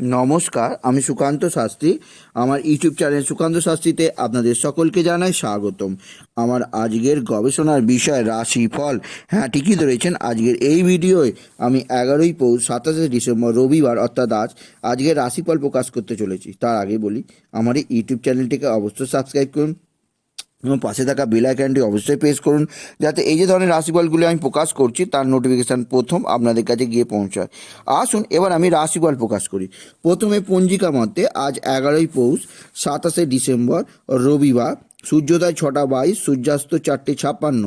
নমস্কার, আমি সুকান্ত শাস্ত্রী। আমার ইউটিউব চ্যানেল সুকান্ত শাস্ত্রীতে আপনাদের সকলকে জানাই স্বাগতম। আমার আজকের গবেষণার বিষয় রাশি ফল হ্যাঁ ঠিকই ধরেছেন, আজকের এই ভিডিওয় আমি এগারোই পৌষ, সাতাশে ডিসেম্বর, রবিবার, অর্থাৎ আজ, আজকের রাশিফল প্রকাশ করতে চলেছি। তার আগে বলি, আমার এই ইউটিউব চ্যানেলটিকে অবশ্যই সাবস্ক্রাইব করুন। এবং পাশে থাকা বেল আইকনটি অবশ্যই প্রেস করুন, যাতে এই যে ধরনের রাশিফলগুলি আমি প্রকাশ করছি, তার নোটিফিকেশান প্রথম আপনাদের কাছে গিয়ে পৌঁছায়। আসুন, এবার আমি রাশিফল প্রকাশ করি। প্রথমে পঞ্জিকা মতে আজ এগারোই পৌষ, সাতাশে ডিসেম্বর, রবিবার, সূর্যোদয় ছটা বাইশ, সূর্যাস্ত চারটে ছাপ্পান্ন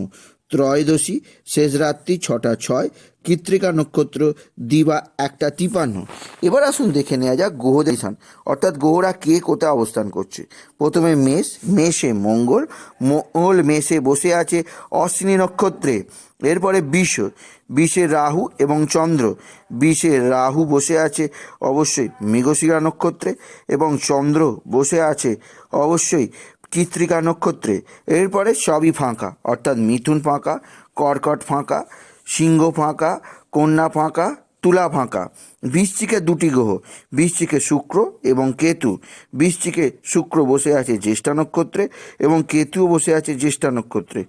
ত্রয়োদশী, শেষ রাত্রি, ছটা ছয়, কৃত্রিকা নক্ষত্র, দিবা একটা তিপান্ন। এবার আসুন দেখে নেওয়া যাক গ্রহ দেশান। অর্থাৎ গ্রহরা কে কোথায় অবস্থান করছে? প্রথমে মেষ, মেষে মঙ্গল মঙ্গল মেষে বসে আছে অশ্বিনী নক্ষত্রে। এরপরে বিষ, বিষে রাহু এবং চন্দ্র। বিষে রাহু বসে আছে অবশ্যই মৃগশিরা নক্ষত্রে এবং চন্দ্র বসে আছে অবশ্যই চিত্রিকা নক্ষত্রে। এরপরে সবই ফাঁকা, অর্থাৎ মিথুন ফাঁকা, কর্কট ফাঁকা, সিংহ ফাঁকা, কন্যা ফাঁকা, তুলা ফাঁকা। বৃশ্চিকে দুটি গ্রহ, বৃশ্চিকে শুক্র এবং কেতু। বৃশ্চিকে শুক্র বসে আছে জ্যেষ্ঠা নক্ষত্রে এবং কেতুও বসে আছে জ্যেষ্ঠা নক্ষত্রে।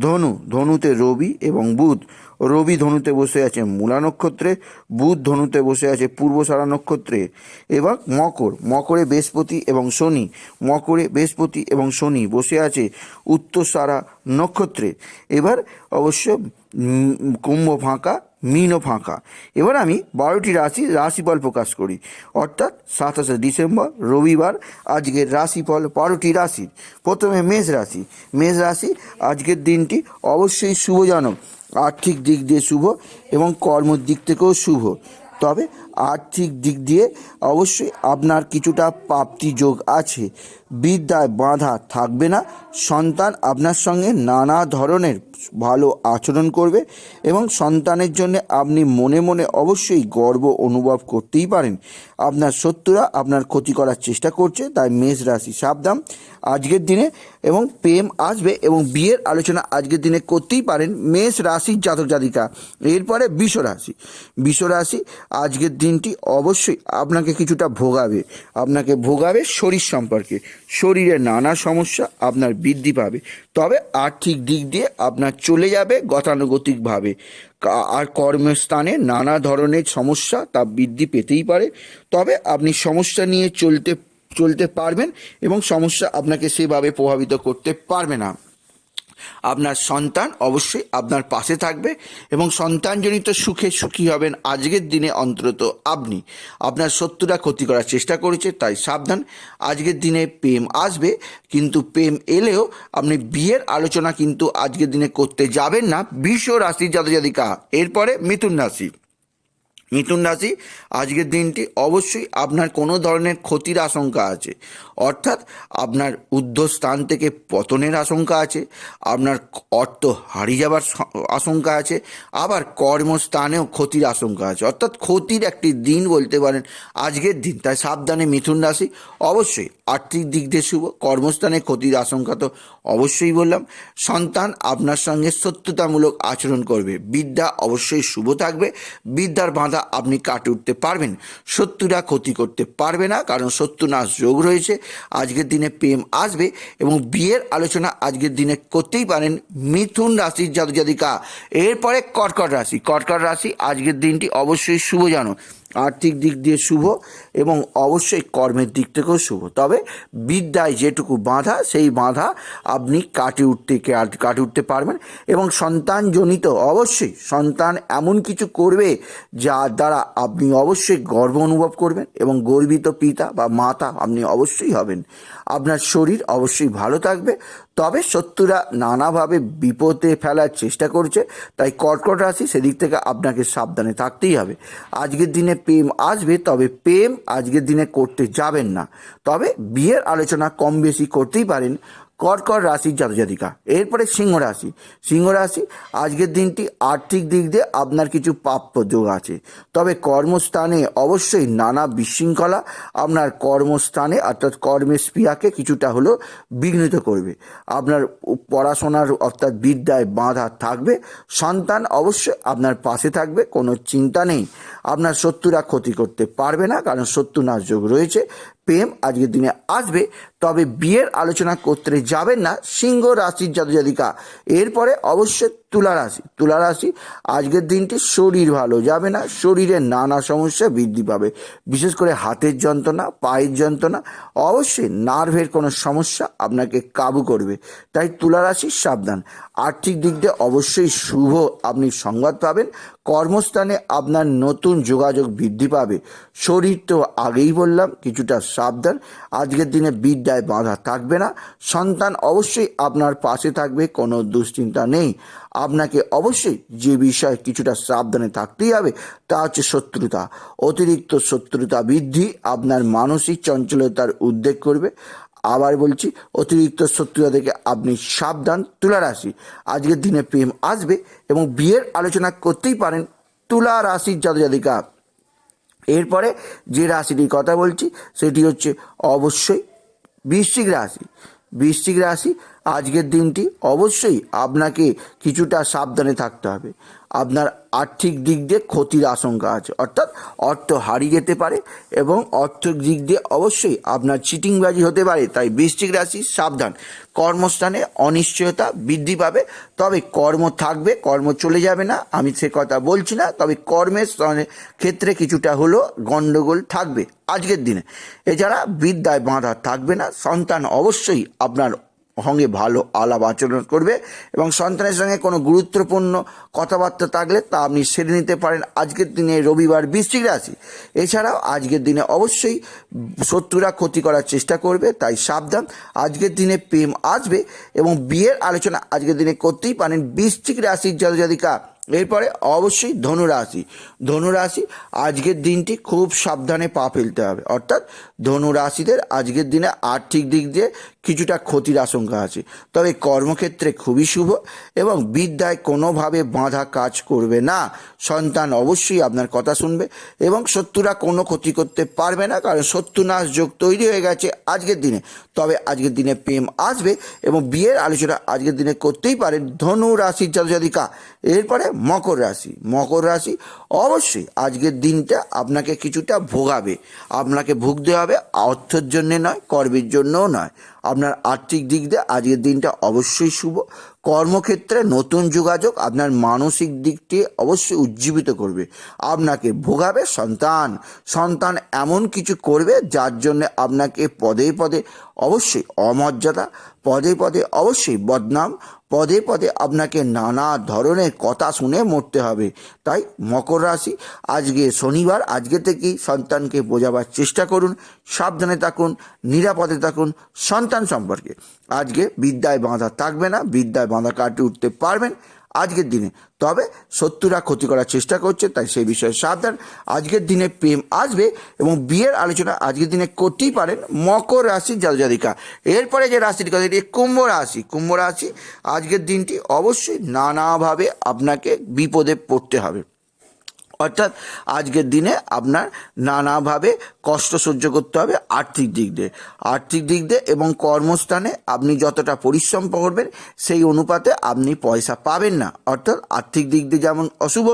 ধনু, ধনুতে রবি এবং বুধ। রবি ধনুতে বসে আছে মূলা নক্ষত্রে, বুধ ধনুতে বসে আছে পূর্বসারা নক্ষত্রে। এবার মকর, মকরে বৃহস্পতি এবং শনি, মকরে বৃহস্পতি এবং শনি বসে আছে উত্তরসারা নক্ষত্রে। এবার অবশ্য কুম্ভ ফাঁকা মিনও ফাঁকা। এবার আমি বারোটি রাশি, রাশিফল প্রকাশ করি। অর্থাৎ সাতাশে ডিসেম্বর, রবিবার, আজকের রাশিফল বারোটি রাশির প্রথমে মেষ রাশি। মেষ রাশি আজকের দিনটি অবশ্যই শুভজনক আর্থিক দিক দিয়ে শুভ এবং কর্মের দিক থেকেও শুভ। তবে আর্থিক দিক দিয়ে অবশ্যই আপনার কিছুটা প্রাপ্তি যোগ আছে। বিদ্যায় বাধা থাকবে না। সন্তান আপনার সঙ্গে নানা ধরনের ভালো আচরণ করবে এবং সন্তানের জন্য আপনি মনে মনে অবশ্যই গর্ব অনুভব করতেই পারেন। আপনার শত্রুরা আপনার ক্ষতি করার চেষ্টা করছে, তাই মেষ রাশি সাবধান আজকের দিনে এবং প্রেম আসবে এবং বিয়ের আলোচনা আজকের দিনে করতেই পারেন মেষ রাশির জাতক জাতিকা। এরপরে বিষ রাশি। বিষ রাশি আজকের দিনটি অবশ্যই আপনাকে কিছুটা ভোগাবে। আপনাকে ভোগাবে শরীর সম্পর্কে। শরীরে নানা সমস্যা আপনার বৃদ্ধি পাবে। তবে আর্থিক দিক দিয়ে আপনার চলে যাবে গতানুগতিকভাবে। আর কর্মস্থানে নানা ধরনের সমস্যা তা বৃদ্ধি পেতেই পারে। তবে আপনি সমস্যা নিয়ে চলতে চলতে পারবেন এবং সমস্যা আপনাকে সেভাবে প্রভাবিত করতে পারবে না। আপনার সন্তান অবশ্যই আপনার পাশে থাকবে এবং সন্তানজনিত সুখে সুখী হবেন আজকের দিনে অন্তত আপনি। আপনার শত্রুরা ক্ষতি করার চেষ্টা করেছে, তাই সাবধান। আজকের দিনে প্রেম আসবে, কিন্তু প্রেম এলেও আপনি বিয়ের আলোচনা কিন্তু আজকের দিনে করতে যাবেন না। বিশ্ব রাশির জাতজাতিকা। এরপরে মিথুন রাশি। মিথুন রাশি, আজকের দিনটি অবশ্যই আপনার কোনো ধরনের ক্ষতির আশঙ্কা আছে। অর্থাৎ আপনার ঊর্ধ্বস্থান থেকে পতনের আশঙ্কা আছে, আপনার অর্থ হারিয়ে যাবার আশঙ্কা আছে, আবার কর্মস্থানেও ক্ষতির আশঙ্কা আছে। অর্থাৎ ক্ষতির একটি দিন বলতে পারেন আজকের দিন। তাই সাবধানে মিথুন রাশি, অবশ্যই আর্থিক দিক দিয়ে শুভ, কর্মস্থানে ক্ষতির আশঙ্কা তো অবশ্যই বললাম। সন্তান আপনার সঙ্গে সত্যতামূলক আচরণ করবে। বিদ্যা অবশ্যই শুভ থাকবে। বিদ্যার বাঁধা আপনি কাটে উঠতে পারবেন। শত্রুরা ক্ষতি করতে পারবে না, কারণ শত্রু শত্রুনাশ যোগ রয়েছে, আজকের দিনে প্রেম আসবে এবং বিয়ের আলোচনা আজকের দিনে করতেই পারেন মিথুন রাশির জাতক জাতিকা এরপরে কর্কট রাশি কর্কট রাশি আজকের দিনটি অবশ্যই শুভ শুভজনক আর্থিক দিক দিয়ে শুভ এবং অবশ্যই কর্মের দিক থেকেও শুভ। তবে বিদ্যায় যেটুকু বাধা, সেই বাধা আপনি কাটিয়ে উঠতে কাটিয়ে উঠতে পারবেন এবং সন্তানজনিত অবশ্যই সন্তান এমন কিছু করবে যার দ্বারা আপনি অবশ্যই গর্ব অনুভব করবেন এবং গর্বিত পিতা বা মাতা আপনি অবশ্যই হবেন। আপনার শরীর অবশ্যই ভালো থাকবে। তবে শত্রুরা নানাভাবে বিপদে ফেলার চেষ্টা করছে, তাই কর্কট রাশি সেদিক থেকে আপনাকে সাবধানে থাকতেই হবে। আজকের দিনে প্রেম আসবে, তবে প্রেম আজকের দিনে করতে যাবেন না। তবে বিয়ের আলোচনা কম বেশি করতেই পারেন। কর্কট রাশির জাতজাতিকা। এরপরে সিংহ রাশি। সিংহ রাশি, আজকের দিনটি আর্থিক দিক দিয়ে আপনার কিছু প্রাপ্য যোগ আছে। তবে কর্মস্থানে অবশ্যই নানা বিশৃঙ্খলা আপনার কর্মস্থানে, অর্থাৎ কর্মের স্পৃহাকে কিছুটা হলেও বিঘ্নিত করবে। আপনার পড়াশোনার, অর্থাৎ বিদ্যায় বাধা থাকবে। সন্তান অবশ্যই আপনার পাশে থাকবে, কোনো চিন্তা নেই। আপনার শত্রুরা ক্ষতি করতে পারবে না, কারণ শত্রু নাশ যোগ রয়েছে। প্রেম আজকের দিনে আসবে, তবে বিয়ের আলোচনা করতে যাবেন না সিংহ রাশির জাতজাতিকা এরপরে অবশ্যই তুলা রাশি। তুলা রাশি, আজকের দিনটি শরীর ভালো যাবে না, শরীরে নানা সমস্যা বৃদ্ধি পাবে। বিশেষ করে হাতের যন্ত্রণা, পায়ের যন্ত্রণা, অবশ্যই নার্ভের কোনো সমস্যা আপনাকে কাবু করবে। তাই তুলা রাশি সাবধান। আর্থিক দিক দিয়ে অবশ্যই শুভ আপনি সংবাদ পাবেন। কর্মস্থানে আপনার নতুন যোগাযোগ বৃদ্ধি পাবে। শরীর তো আগেই বললাম, কিছুটা সাবধান। আজকের দিনে বিদ্যায় বাধা থাকবে না। সন্তান অবশ্যই আপনার পাশে থাকবে, কোনো দুশ্চিন্তা নেই। আপনাকে অবশ্যই যে বিষয়ে কিছুটা সাবধানে থাকতেই হবে, তা হচ্ছে শত্রুতা। অতিরিক্ত শত্রুতা বৃদ্ধি আপনার মানসিক চঞ্চলতার উদ্বেগ করবে। আবার বলছি, অতিরিক্ত শত্রুতা থেকে আপনি সাবধান তুলা রাশি। আজকের দিনে প্রেম আসবে এবং বিয়ের আলোচনা করতেই পারেন তুলা রাশির জাতজাতিকা। এরপরে যে রাশিটির কথা বলছি, সেটি হচ্ছে অবশ্যই বৃশ্চিক রাশি। বৃশ্চিক রাশি আজকের দিনটি অবশ্যই আপনাকে কিছুটা সাবধানে থাকতে হবে। আপনার আর্থিক দিক দিয়ে ক্ষতির আশঙ্কা আছে, অর্থাৎ অর্থ হারিয়ে যেতে পারে এবং অর্থের দিক দিয়ে অবশ্যই আপনার চিটিংবাজি হতে পারে, তাই বৃশ্চিক রাশি সাবধান। কর্মস্থানে অনিশ্চয়তা বৃদ্ধি পাবে, তবে কর্ম থাকবে, কর্ম চলে যাবে না, আমি সে কথা বলছি না, তবে কর্মের ক্ষেত্রে কিছুটা হলো গণ্ডগোল থাকবে আজকের দিনে। এছাড়া বিদ্যায় বাঁধা থাকবে না, সন্তান অবশ্যই আপনার সঙ্গে ভালো আলাপ আচরণ করবে এবং সন্তানের সঙ্গে কোনো গুরুত্বপূর্ণ কথাবার্তা থাকলে তা আপনি সেরে নিতে পারেন। আজকের দিনে রবিবার বৃশ্চিক রাশি। এছাড়াও আজকের দিনে অবশ্যই শত্রুরা ক্ষতি করার চেষ্টা করবে, তাই সাবধান। আজকের দিনে প্রেম আসবে এবং বিয়ের আলোচনা আজকের দিনে করতেই পারেন বৃশ্চিক রাশির জাতজাতিকা এরপরে অবশ্যই ধনুরাশি। ধনুরাশি আজকের দিনটি খুব সাবধানে পা ফেলতে হবে। অর্থাৎ ধনুরাশিদের আজকের দিনে আর্থিক দিক দিয়ে কিছুটা ক্ষতির আশঙ্কা আছে। তবে কর্মক্ষেত্রে খুবই শুভ এবং বিদ্যায় কোনোভাবে বাঁধা কাজ করবে না। সন্তান অবশ্যই আপনার কথা শুনবে এবং শত্রুরা কোনো ক্ষতি করতে পারবে না, কারণ শত্রুনাশ যোগ তৈরি হয়ে গেছে আজকের দিনে। তবে আজকের দিনে প্রেম আসবে এবং বিয়ের আলোচনা আজকের দিনে করতেই পারেন ধনু রাশির জাতজাতিকা। এরপরে মকর রাশি। মকর রাশি অবশ্যই আজকের দিনটা আপনাকে কিছুটা ভোগাবে। আপনাকে ভুগতে হবে অর্থের জন্যে নয়, কর্মের জন্যও নয়। আপনার আর্থিক দিক দিয়ে আজকের দিনটা অবশ্যই শুভ। কর্মক্ষেত্রে নতুন যোগাযোগ আপনার মানসিক দিকটি অবশ্যই উজ্জীবিত করবে। আপনাকে ভোগাবে সন্তান। সন্তান এমন কিছু করবে যার জন্য আপনাকে পদে পদে অবশ্যই অমর্যাদা, পদে পদে অবশ্যই বদনাম, পদে পদে আপনাকে নানা ধরনের কথা শুনে মরতে হবে। তাই মকর রাশি, আজকে শনিবার, আজকে থেকেই সন্তানকে বোঝাবার চেষ্টা করুন, সাবধানে থাকুন, নিরাপদে থাকুন সন্তান সম্পর্কে। আজকে বিদ্যায় বাঁধা থাকবে না, বিদ্যায় বাঁধা কাটিয়ে উঠতে পারবেন আজকের দিনে। তবে শত্রুরা ক্ষতি করার চেষ্টা করছে, তাই সেই বিষয়ে সাবধান। আজকের দিনে প্রেম আসবে এবং বিয়ের আলোচনা আজকের দিনে করতেই পারেন মকর রাশির জাতজাতিকা এরপরে যে রাশির কথা এটি কুম্ভ রাশি কুম্ভ রাশি আজকের দিনটি অবশ্যই নানাভাবে আপনাকে বিপদে পড়তে হবে। অর্থাৎ আজকের দিনে আপনার নানাভাবে কষ্ট সহ্য করতে হবে আর্থিক দিক দিয়ে। আর্থিক দিক দিয়ে এবং কর্মস্থানে আপনি যতটা পরিশ্রম করবেন, সেই অনুপাতে আপনি পয়সা পাবেন না। অর্থাৎ আর্থিক দিক দিয়ে যেমন অশুভ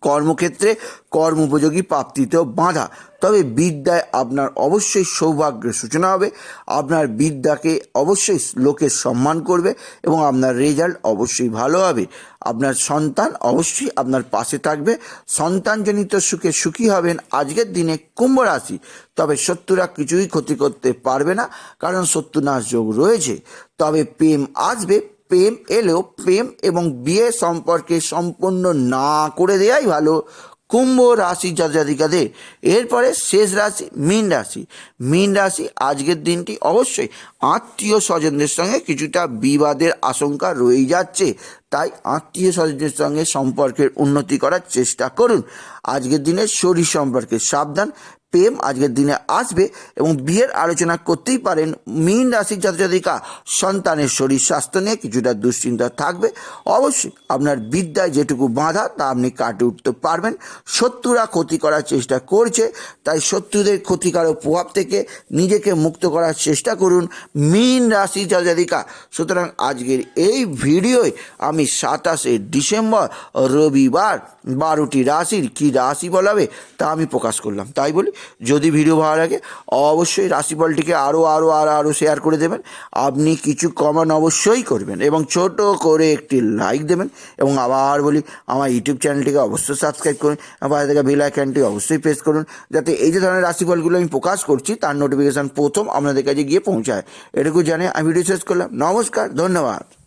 কর্মক্ষেত্রে কর্ম উপযোগী প্রাপ্তিতেও বাঁধা। তবে বিদ্যায় আপনার অবশ্যই সৌভাগ্যের সূচনা হবে। আপনার বিদ্যাকে অবশ্যই লোকে সম্মান করবে এবং আপনার রেজাল্ট অবশ্যই ভালো হবে। আপনার সন্তান অবশ্যই আপনার পাশে থাকবে। সন্তানজনিত সুখে সুখী হবেন আজকের দিনে কুম্ভ রাশি। তবে শত্রুরা কিছুই ক্ষতি করতে পারবে না, কারণ শত্রুনাশ যোগ রয়েছে। তবে প্রেম আসবে প্রেম এলেও প্রেম এবং বিয়ে সম্পর্কে সম্পূর্ণ না করে দেওয়াই ভালো। কুম্ভ রাশি জাতিকাদের এরপরে শেষ রাশি মীন রাশি। মীন রাশি আজকের দিনটি অবশ্যই আত্মীয় স্বজনদের সঙ্গে কিছুটা বিবাদের আশঙ্কা রয়ে যাচ্ছে। তাই আত্মীয় স্বজনদের সঙ্গে সম্পর্কের উন্নতি করার চেষ্টা করুন। আজকের দিনে শরীর সম্পর্কে সাবধান। প্রেম আজকের দিনে আসবে এবং বিয়ের আলোচনা করতেই পারেন মীন রাশির জাতজাতিকা। সন্তানের শরীর স্বাস্থ্য নিয়ে কিছুটা দুশ্চিন্তা থাকবে। অবশ্যই আপনার বিদ্যায় যেটুকু বাধা তা আপনি কাটিয়ে উঠতে পারবেন। শত্রুরা ক্ষতি করার চেষ্টা করছে, তাই শত্রুদের ক্ষতিকারক প্রভাব থেকে নিজেকে মুক্ত করার চেষ্টা করুন মীন রাশি জাতজাতিকা। সুতরাং আজকের এই ভিডিওয় আমি সাতাশে ডিসেম্বর, রবিবার বারোটি রাশির কী রাশি বলাবে তা আমি প্রকাশ করলাম। তাই বলি যদি ভিডিও ভালো লাগে, অবশ্যই রাশিফলটিকে আরও আরও আরও আরও শেয়ার করে দেবেন। আপনি কিছু কমান অবশ্যই করবেন এবং ছোট করে একটি লাইক দেবেন এবং আবার বলি, আমার ইউটিউব চ্যানেলটিকে অবশ্যই সাবস্ক্রাইব করুন আবার থেকে বেল আইকনটি অবশ্যই প্রেস করুন যাতে এই যে ধরনের রাশিফলগুলো আমি প্রকাশ করছি, তার নোটিফিকেশান প্রথম আপনাদের কাছে গিয়ে পৌঁছায়। এটুকু জানে আমি ভিডিও শেষ করলাম। নমস্কার, ধন্যবাদ।